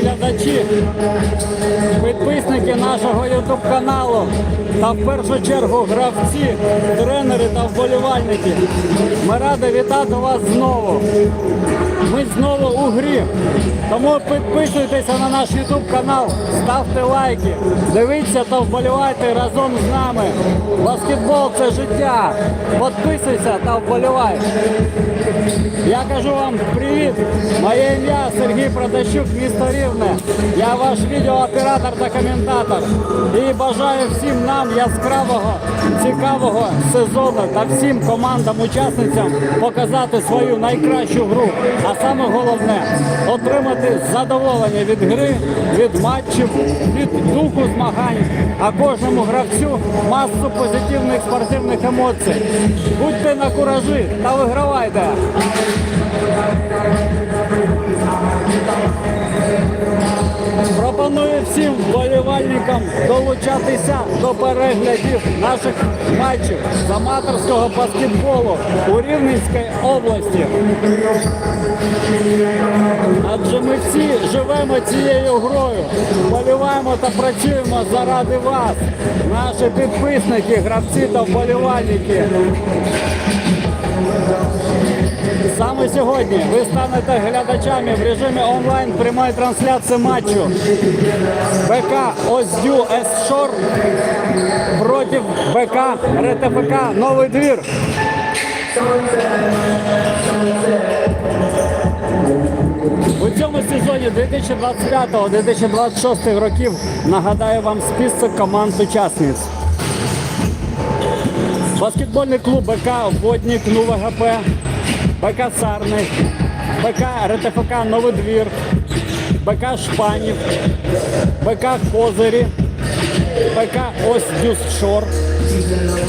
глядачі, підписники нашого ютуб каналу та в першу чергу гравці, тренери та вболівальники. Ми раді вітати вас знову. Ми знову у грі. Тому підписуйтеся на наш ютуб канал, ставте лайки, дивіться та вболівайте разом з нами. Баскетбол це життя. Підписуйся та вболівай. Я кажу вам привіт. Моє ім'я Сергій Продащук, місто Рівне. Я ваш відеооператор та коментатор. І бажаю всім нам яскравого, цікавого сезону та всім командам-учасницям показати свою найкращу гру. А саме головне отримати задоволення від гри, від матчів, від духу змагань, а кожному гравцю масу позитивних спортивних емоцій. Будьте на куражі та вигравайте! Пропоную всім вболівальникам долучатися до переглядів наших матчів з аматорського баскетболу у Рівненській області. Адже ми всі живемо цією грою, вболіваємо та працюємо заради вас, наші підписники, гравці та вболівальники. Саме сьогодні ви станете глядачами в режимі онлайн прямої трансляції матчу БК Оздю Есшор проти БК РТФК Новий двір. У цьому сезоні 2025-2026 років нагадаю вам список команд учасниць. Баскетбольний клуб БК Водник НУВГП, БК Сарник, БК РТФК Новий двір, БК Шпанів, БК Козирі, БК Ось Шор,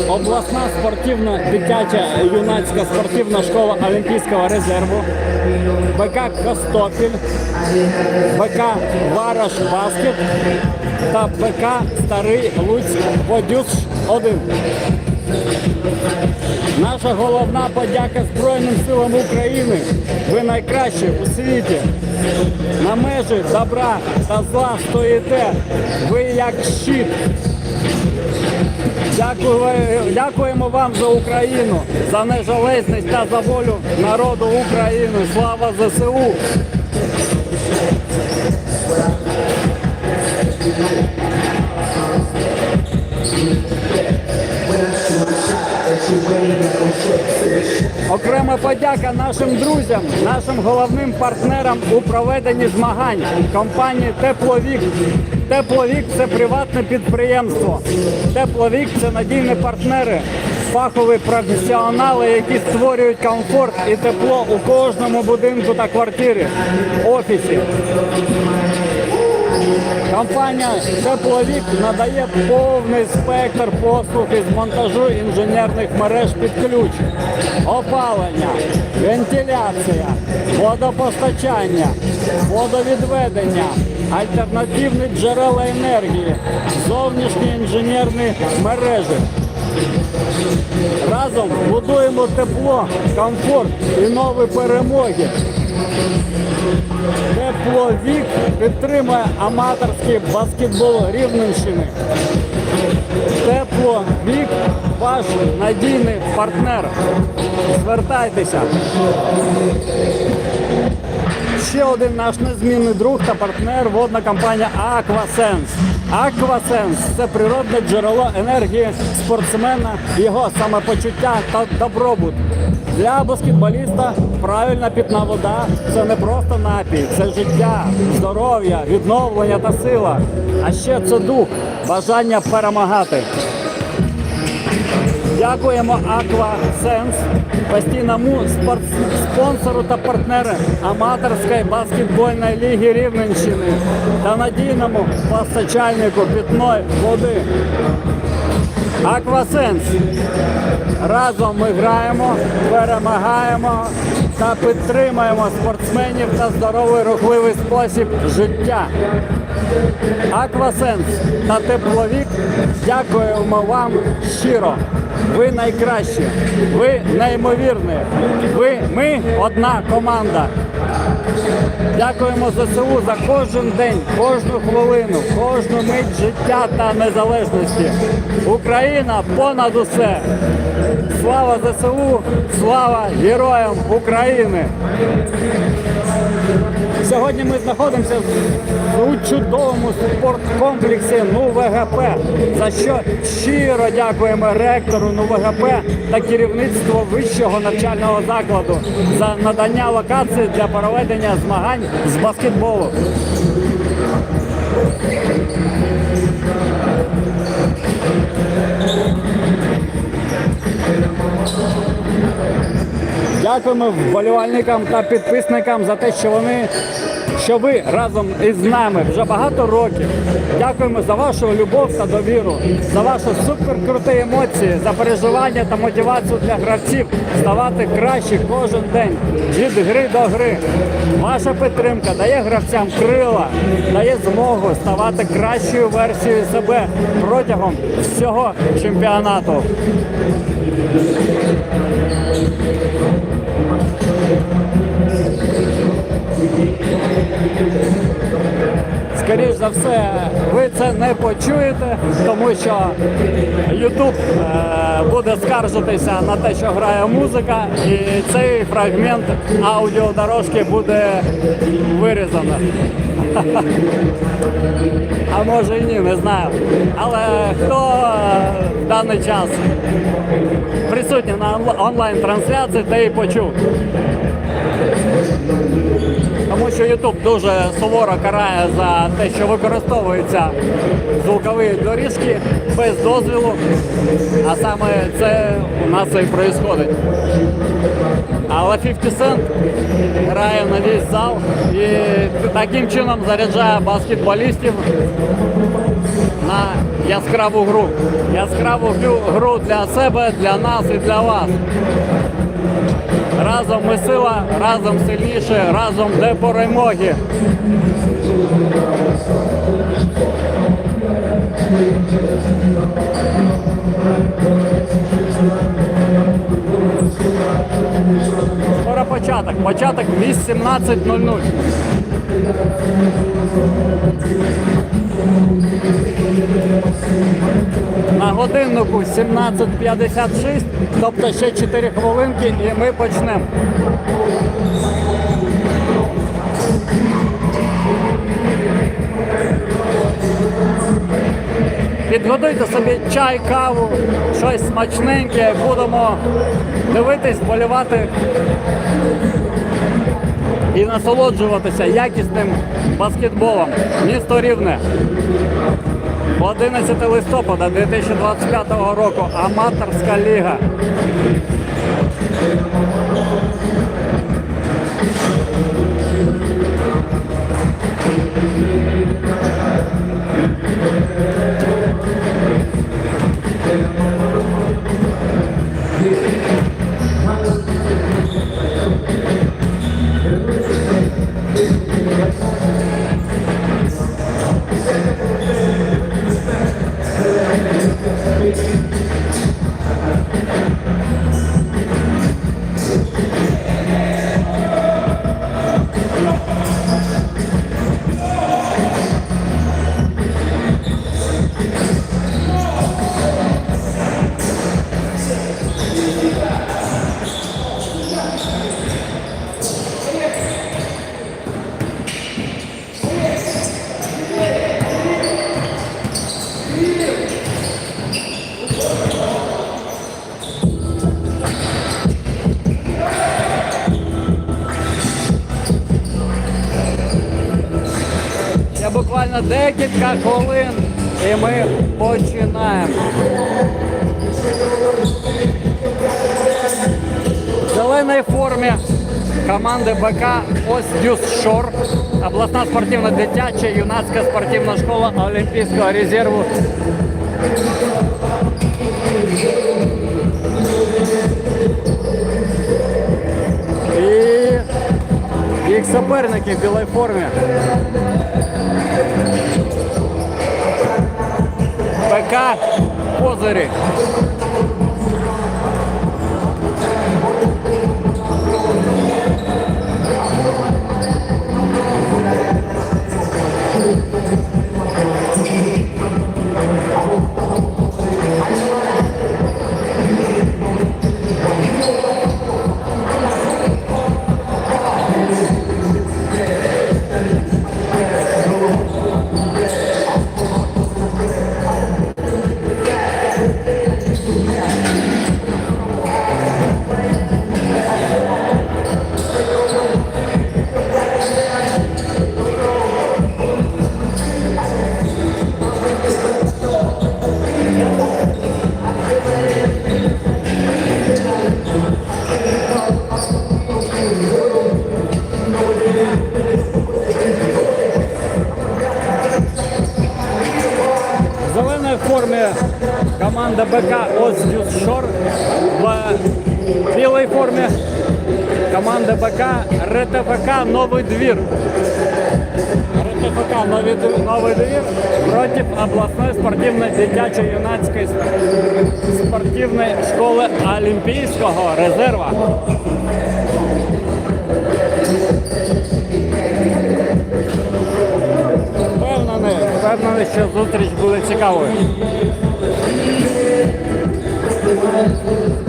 обласна спортивна дитяча юнацька спортивна школа Олімпійського резерву, БК Костопіль, БК Вараш Баскет та БК Старий Луцьк Водюш 1. Наша головна подяка Збройним силам України. Ви найкращі у світі. На межі добра та зла стоїте. Ви як щит. Дякуємо вам за Україну, за незалежність та за волю народу України. Слава ЗСУ! Окрема подяка нашим друзям, нашим головним партнерам у проведенні змагань компанії Тепловік. Тепловік це приватне підприємство. Тепловік це надійні партнери, фахові професіонали, які створюють комфорт і тепло у кожному будинку та квартирі, офісі. Компанія Тепловік надає повний спектр послуг із монтажу інженерних мереж під ключ, опалення, вентиляція, водопостачання, водовідведення, альтернативні джерела енергії, зовнішні інженерні мережі. Разом будуємо тепло, комфорт і нові перемоги. Тепловік підтримує аматорський баскетбол Рівненщини. Тепловік ваш надійний партнер. Звертайтеся. Ще один наш незмінний друг та партнер водна компанія Aquasense. Aquasense – це природне джерело енергії спортсмена, його самопочуття та добробут. Для баскетболіста правильна питна вода це не просто напій, це життя, здоров'я, відновлення та сила. А ще це дух, бажання перемагати. Дякуємо Aquasense, постійному спонсору та партнеру аматорської баскетбольної ліги Рівненщини та надійному постачальнику питної води. Aquasense. Разом ми граємо, перемагаємо та підтримуємо спортсменів та здоровий рухливий спосіб життя. Аквасенс та тепловік дякуємо вам щиро. Ви найкращі, ви неймовірні. Ви ми одна команда. Дякуємо ЗСУ за кожен день, кожну хвилину, кожну мить життя та незалежності. Україна понад усе. Слава ЗСУ, слава героям України! Сьогодні ми знаходимося у чудовому спорткомплексі НУВГП, за що щиро дякуємо ректору НУВГП та керівництву вищого навчального закладу за надання локації для проведення змагань з баскетболу. Дякуємо вболівальникам та підписникам за те, що вони, що ви разом із нами вже багато років. Дякуємо за вашу любов та довіру, за ваші суперкруті емоції, за переживання та мотивацію для гравців ставати краще кожен день від гри до гри. Ваша підтримка дає гравцям крила, дає змогу ставати кращою версією себе протягом всього чемпіонату. Скоріш за все, ви це не почуєте, тому що YouTube е, буде скаржитися на те, що грає музика, і цей фрагмент аудіодорожки буде вирізано. А може і ні, не знаю. Але хто е, в даний час присутній на онлайн-трансляції, той і почув. Що YouTube дуже суворо карає за те, що використовуються звукові доріжки без дозвілу. А саме це у нас і відбувається. Але 50 Cent грає на весь зал і таким чином заряджає баскетболістів на яскраву гру. Яскраву гру для себе, для нас і для вас. Разом ми сила, разом сильніше, разом до перемоги. Скоро початок. Початок 18.00. На годиннику 17.56, тобто ще 4 хвилинки і ми почнемо. Підготуйте собі чай, каву, щось смачненьке, будемо дивитись, болівати і насолоджуватися якісним баскетболом. Місто Рівне. 11 листопада 2025 року аматорська ліга. Буквально декілька хвилин і ми починаємо. В зеленій формі команди БК Ось Дюс Шор, обласна спортивна дитяча юнацька спортивна школа Олімпійського резерву. І їх суперники в білій формі. ПК Козири. БК Оздюшор в білій формі. Команда БК РТФК Новий двір. РТФК Новий, Новий двір проти обласної спортивної дитячої юнацької спортивної школи Олімпійського резерва. Впевнений, впевнений, що зустріч буде цікавою. Thank you.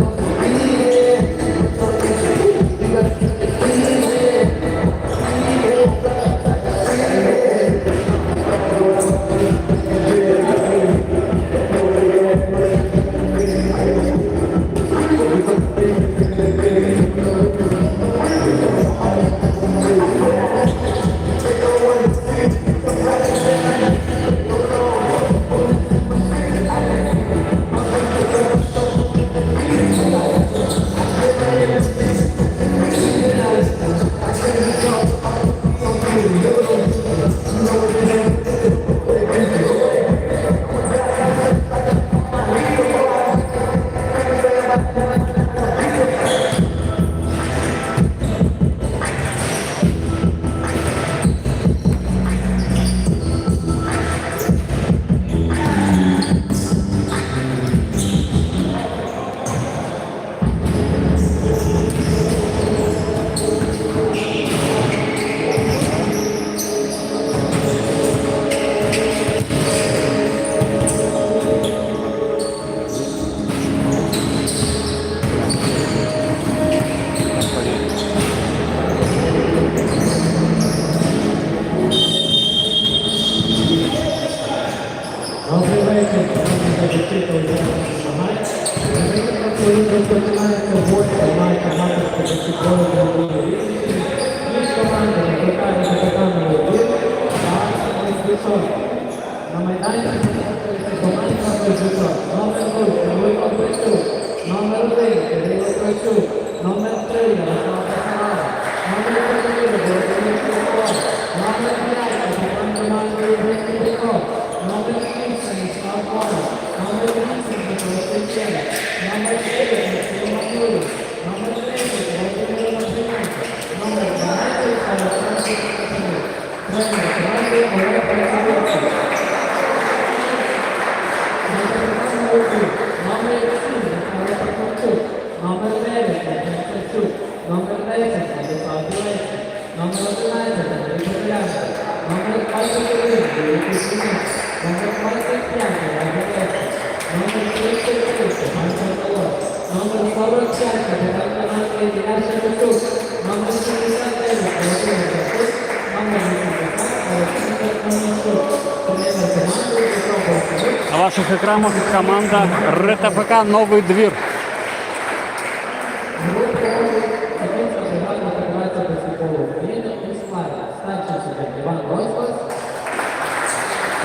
На ваших экранах команда РТПК «Новый дверь».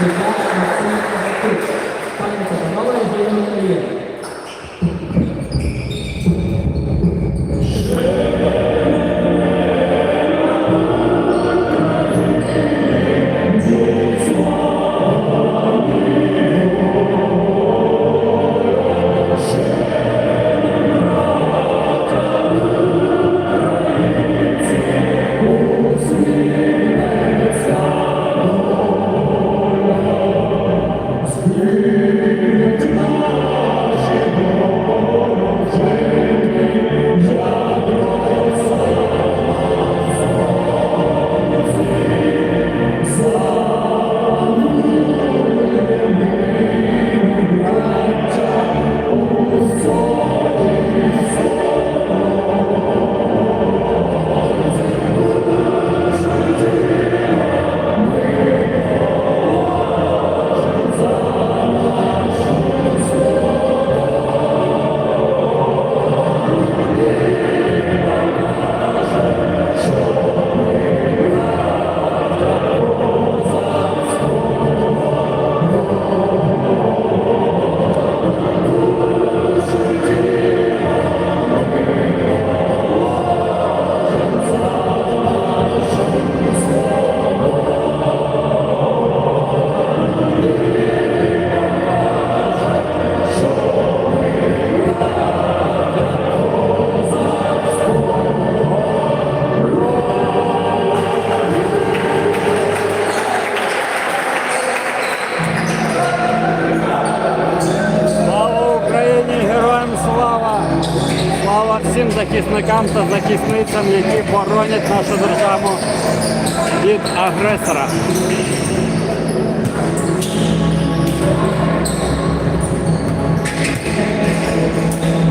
Thank you.